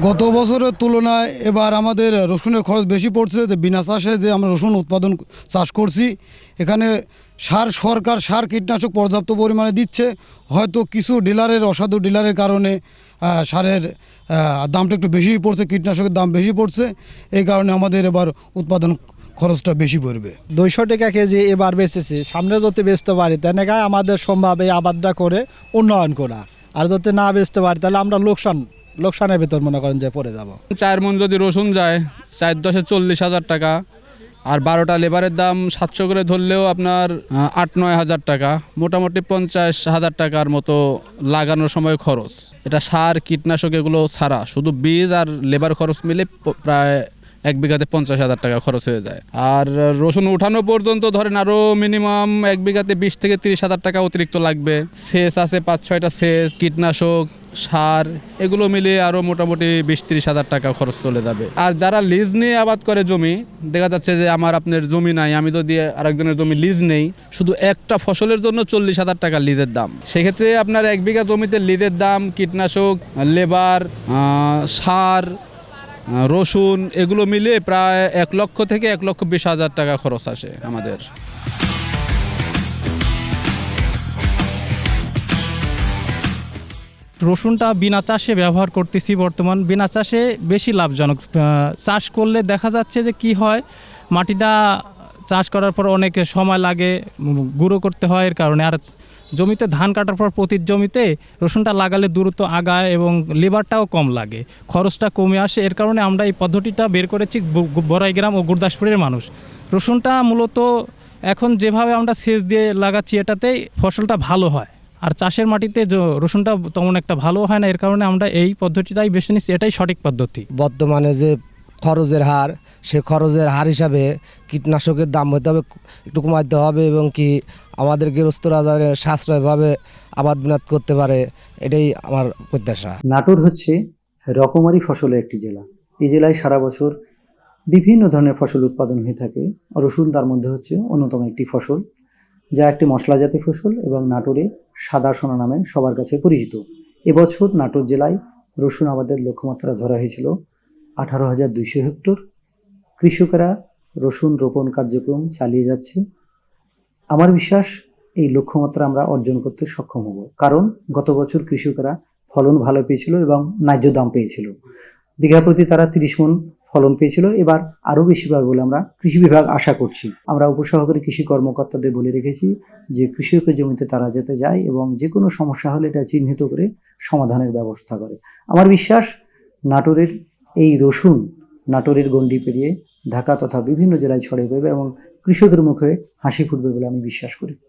গত বছরের তুলনায় এবার আমাদের রসুনের খরচ বেশি পড়ছে, যে বিনা চাষে যে আমরা রসুন উৎপাদন চাষ করছি, এখানে সার সরকার সার কীটনাশক পর্যাপ্ত পরিমাণে দিচ্ছে। হয়তো কিছু ডিলারের, অসাধু ডিলারের কারণে সারের দামটা একটু বেশি পড়ছে, কীটনাশকের দাম বেশি পড়ছে। এই কারণে আমাদের এবার উৎপাদন খরচটা বেশি পড়বে। দুইশো টাকা কেজি এবার বেচেছি, সামনে যদি বেচতে পারি তেনেকা আমাদের সম্ভব এই আবাদটা করে উন্নয়ন করা। আর যদি না বেচতে পারি, তাহলে আমরা লোকসান লোকসানের ভেতর মনে করেন যে পড়ে যাব। চার মন যদি রসুন যায় চার দশে চল্লিশ হাজার টাকা, আর বারোটা লেবারের দাম সাতশো করে ধরলেও আপনার আট নয় হাজার টাকা, মোটামুটি পঞ্চাশ হাজার টাকার মতো লাগানোর সময় খরচ। এটা সার, কীটনাশক এগুলো ছাড়া, শুধু বীজ আর লেবার খরচ মিলে প্রায় এক বিঘাতে পঞ্চাশ হাজার টাকা খরচ হয়ে যায়। আর রসুন উঠানো পর্যন্ত ধরেন আরও মিনিমাম এক বিঘাতে বিশ থেকে তিরিশ হাজার টাকা অতিরিক্ত লাগবে। সেচ আছে পাঁচ ছয়টা সেচ, কীটনাশক সার, এগুলো মিলিয়ে আরও মোটামুটি বিশ তিরিশ হাজার টাকা খরচ চলে যাবে। আর যারা লিজ নিয়ে আবাদ করে জমি, দেখা যাচ্ছে যে আমার আপনার জমি নাই, আমি যদি আরেকজনের জমি লিজ নেই, শুধু একটা ফসলের জন্য চল্লিশ হাজার টাকা লিজের দাম। সেক্ষেত্রে আপনার এক বিঘা জমিতে লিজের দাম, কীটনাশক, লেবার সার রসুন, এগুলো মিলিয়ে প্রায় এক লক্ষ থেকে এক লক্ষ বিশ হাজার টাকা খরচ আসে আমাদের। রসুনটা বিনা চাষে ব্যবহার করতেছি বর্তমান। বিনা চাষে বেশি লাভজনক। চাষ করলে দেখা যাচ্ছে যে কি হয়, মাটিটা চাষ করার পর অনেক সময় লাগে, গুঁড়ো করতে হয় এর কারণে। আর জমিতে ধান কাটার পর প্রতি জমিতে রসুনটা লাগালে দ্রুত আগায় এবং লেবারটাও কম লাগে। খরচটা কমে আসে, এর কারণে আমরা এই পদ্ধতিটা বের করেছি ব- ব- বড়াইগ্রাম ও গুরদাসপুরের মানুষ। রসুনটা মূলত এখন যেভাবে আমরা সেচ দিয়ে লাগাচ্ছি, এটাতেই ফসলটা ভালো হয়। আর চাষের মাটিতে রসুনটা তেমন একটা ভালো হয় না এর কারণে আমরা এই পদ্ধতিটাই বেছে নিচ্ছি এটাই সঠিক পদ্ধতি। বর্তমানে যে খরচের হার সে খরচের হার হিসাবে কীটনাশকের দাম হতে হবে একটু কমাতে হবে এবং কি আমাদের গৃহস্থরা যাতে সাশ্রয়ভাবে আবাদ বিনাদ করতে পারে এটাই আমার প্রত্যাশা। নাটোর হচ্ছে রকমারি ফসলের একটি জেলা। এই জেলায় সারা বছর বিভিন্ন ধরনের ফসল উৎপাদন হয়ে থাকে। রসুন তার মধ্যে হচ্ছে অন্যতম একটি ফসল। যা একটি মশলাজাতি ফসল এবং নাটোরে সাদা সোনা নামে সবার কাছে পরিচিত। এবছর নাটোর জেলায় রসুন আবাদের লক্ষ্যমাত্রা ধরা হয়েছিল আঠারো হাজার দুইশো হেক্টর। কৃষকেরা রসুন রোপণ কার্যক্রম চালিয়ে যাচ্ছে। আমার বিশ্বাস, এই লক্ষ্যমাত্রা আমরা অর্জন করতে সক্ষম হব। কারণ গত বছর কৃষকেরা ফলন ভালো পেয়েছিল এবং ন্যায্য দাম পেয়েছিল। বিঘা প্রতি তারা তিরিশ মন ফলন পেয়েছিল। এবার আরও বেশি পাবে বলে আমরা কৃষি বিভাগ আশা করছি। আমরা উপসহকারী কৃষি কর্মকর্তাদের বলে রেখেছি যে কৃষকের জমিতে তারা যেতে যায় এবং যে কোনো সমস্যা হলে এটা চিহ্নিত করে সমাধানের ব্যবস্থা করে। আমার বিশ্বাস, নাটোরের এই রসুন নাটোরের গণ্ডি পেরিয়ে ঢাকা তথা বিভিন্ন জেলায় ছড়িয়ে পড়বে এবং কৃষকের মুখে হাসি ফুটবে বলে আমি বিশ্বাস করি।